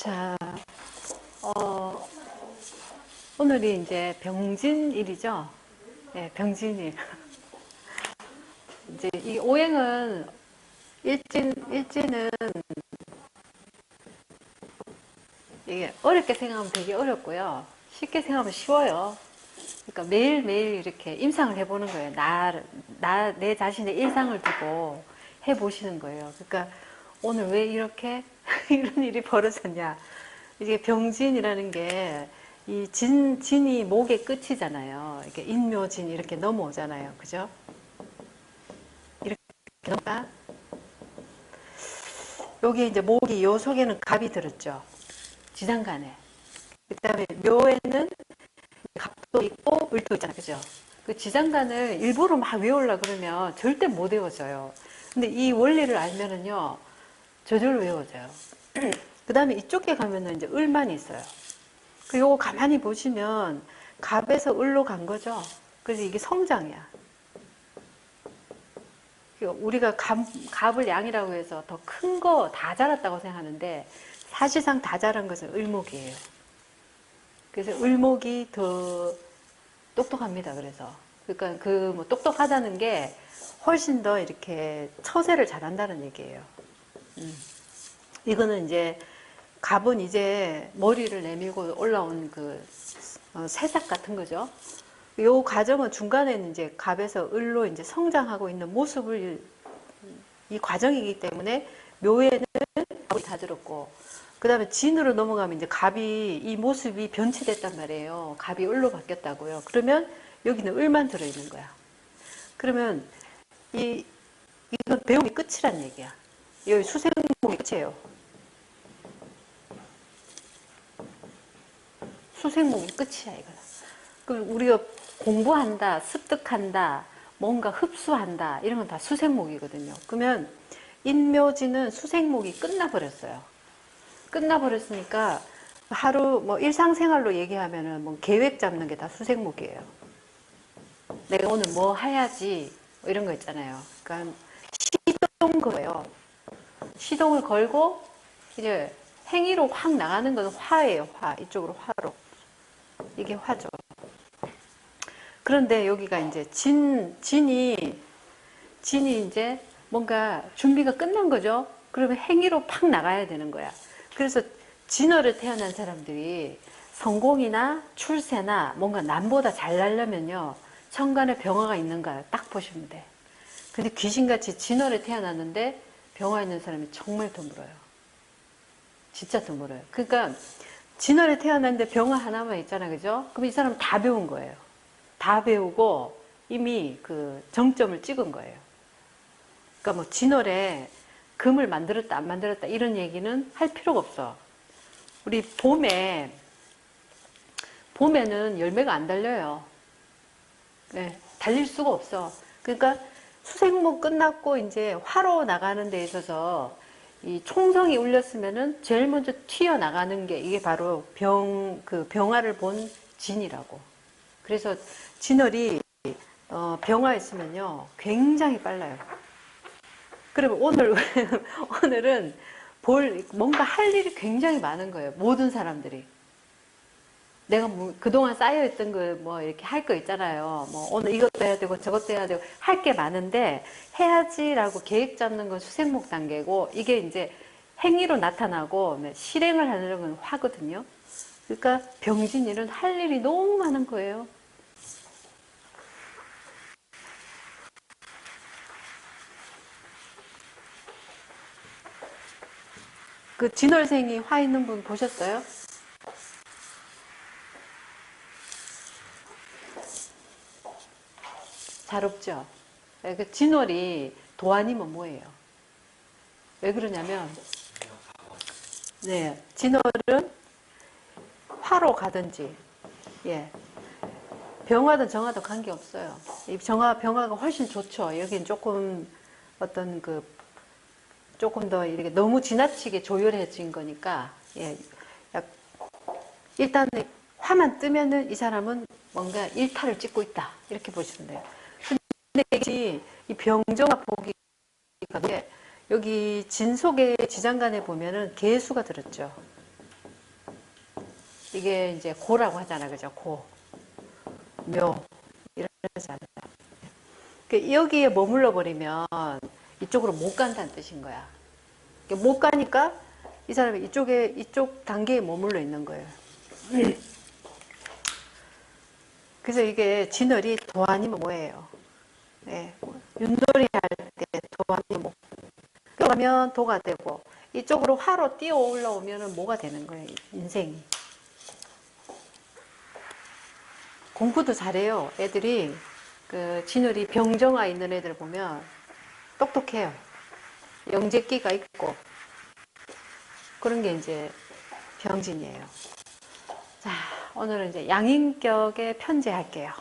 자, 어, 오늘이 이제 병진일이죠. 네, 병진일. 이제 이 오행은 일진, 일진은 이게 어렵게 생각하면 되게 어렵고요. 쉽게 생각하면 쉬워요. 그러니까 매일매일 이렇게 임상을 해보는 거예요. 나, 나, 내 자신의 일상을 두고 해보시는 거예요. 그러니까 오늘 왜 이렇게 이런 일이 벌어졌냐. 이게 병진이라는 게 이 진, 진이 목의 끝이잖아요. 이렇게 인묘진 이렇게 넘어오잖아요. 그죠? 이렇게 넘까 여기 이제 목이 요 속에는 갑이 들었죠. 지장간에. 그 다음에 묘에는 갑도 있고 을도 있잖아요. 그죠? 그 지장간을 일부러 막 외우려 그러면 절대 못 외워져요. 근데 이 원리를 알면은요, 저절로 외워져요. 그 다음에 이쪽에 가면은 이제 을만 있어요. 그 요거 가만히 보시면 갑에서 을로 간 거죠. 그래서 이게 성장이야. 우리가 갑, 갑을 양이라고 해서 더 큰 거 다 자랐다고 생각하는데 사실상 다 자란 것은 을목이에요. 그래서 을목이 더 똑똑합니다. 그래서 그러니까 그 뭐 똑똑하다는 게 훨씬 더 이렇게 처세를 잘한다는 얘기예요. 음. 이거는 이제 갑은 이제 머리를 내밀고 올라온 그 어, 새싹 같은 거죠. 요 과정은 중간에는 이제 갑에서 을로 이제 성장하고 있는 모습을 이 과정이기 때문에 묘에는 갑이 다 들었고 그 다음에 진으로 넘어가면 이제 갑이 이 모습이 변치됐단 말이에요. 갑이 을로 바뀌었다고요. 그러면 여기는 을만 들어있는 거야. 그러면 이 이건 배움이 끝이란 얘기야. 여기 수생목이 끝이에요. 수생목이 끝이야 이거. 그럼 우리가 공부한다, 습득한다, 뭔가 흡수한다 이런 건 다 수생목이거든요. 그러면 인묘지는 수생목이 끝나버렸어요. 끝나버렸으니까 하루 뭐 일상생활로 얘기하면은 뭐 계획 잡는 게 다 수생목이에요. 내가 오늘 뭐 해야지 뭐 이런 거 있잖아요. 그러니까 시동 거예요. 시동을 걸고 이제 행위로 확 나가는 건 화예요. 화 이쪽으로 화로 이게 화죠. 그런데 여기가 이제 진 진이 진이 이제 뭔가 준비가 끝난 거죠. 그러면 행위로 팍 나가야 되는 거야. 그래서 진어를 태어난 사람들이 성공이나 출세나 뭔가 남보다 잘 날려면요. 천간에 병화가 있는가 딱 보시면 돼. 근데 귀신같이 진어를 태어났는데 병화 있는 사람이 정말 드물어요. 진짜 드물어요. 그러니까 진어를 태어났는데 병화 하나만 있잖아. 그죠? 그럼 이 사람 다 배운 거예요. 다 배우고 이미 그 정점을 찍은 거예요. 그러니까 뭐 진월에 금을 만들었다 안 만들었다 이런 얘기는 할 필요가 없어. 우리 봄에 봄에는 열매가 안 달려요. 네, 달릴 수가 없어. 그러니까 수생목 끝났고 이제 화로 나가는 데 있어서 이 총성이 울렸으면은 제일 먼저 튀어 나가는 게 이게 바로 병 그 병화를 본 진이라고. 그래서 진월이 어, 병화 있으면요 굉장히 빨라요. 그러면 오늘 오늘은 볼 뭔가 할 일이 굉장히 많은 거예요. 모든 사람들이. 내가 뭐 그동안 쌓여있던 거뭐 이렇게 할 거 있잖아요. 뭐 오늘 이것도 해야 되고 저것도 해야 되고 할 게 많은데 해야지라고 계획 잡는 건 수생목 단계고 이게 이제 행위로 나타나고 실행을 하는 건 화거든요. 그러니까 병진일은 할 일이 너무 많은 거예요. 그 진월생이 화 있는 분 보셨어요? 잘 없죠. 그 진월이 도안이면 뭐예요? 왜 그러냐면, 네, 진월은 화로 가든지, 예, 병화든 정화든 관계 없어요. 이 정화, 병화가 훨씬 좋죠. 여긴 조금 어떤 그 조금 더 이렇게 너무 지나치게 조율해진 거니까, 예, 약, 일단 화만 뜨면은 이 사람은 뭔가 일탈을 찍고 있다. 이렇게 보시면 돼요. 이 병정화 보기가 여기 진속의 지장간에 보면은 개수가 들었죠. 이게 이제 고라고 하잖아, 그죠? 고, 묘 이러잖아요. 그 여기에 머물러 버리면 이쪽으로 못 간다는 뜻인 거야. 그러니까 못 가니까 이 사람이 이쪽에 이쪽 단계에 머물러 있는 거예요. 그래서 이게 진월이 도안이면 뭐예요? 예, 윷놀이 할 때 도안이 뭐 그러면 도가 되고 이쪽으로 화로 뛰어 올라오면은 뭐가 되는 거예요? 인생이. 공부도 잘해요. 애들이 그 진월이 병정화 있는 애들 보면 똑똑해요. 영재기가 있고 그런 게 이제 병진이에요. 자, 오늘은 이제 양인격의 편제 할게요.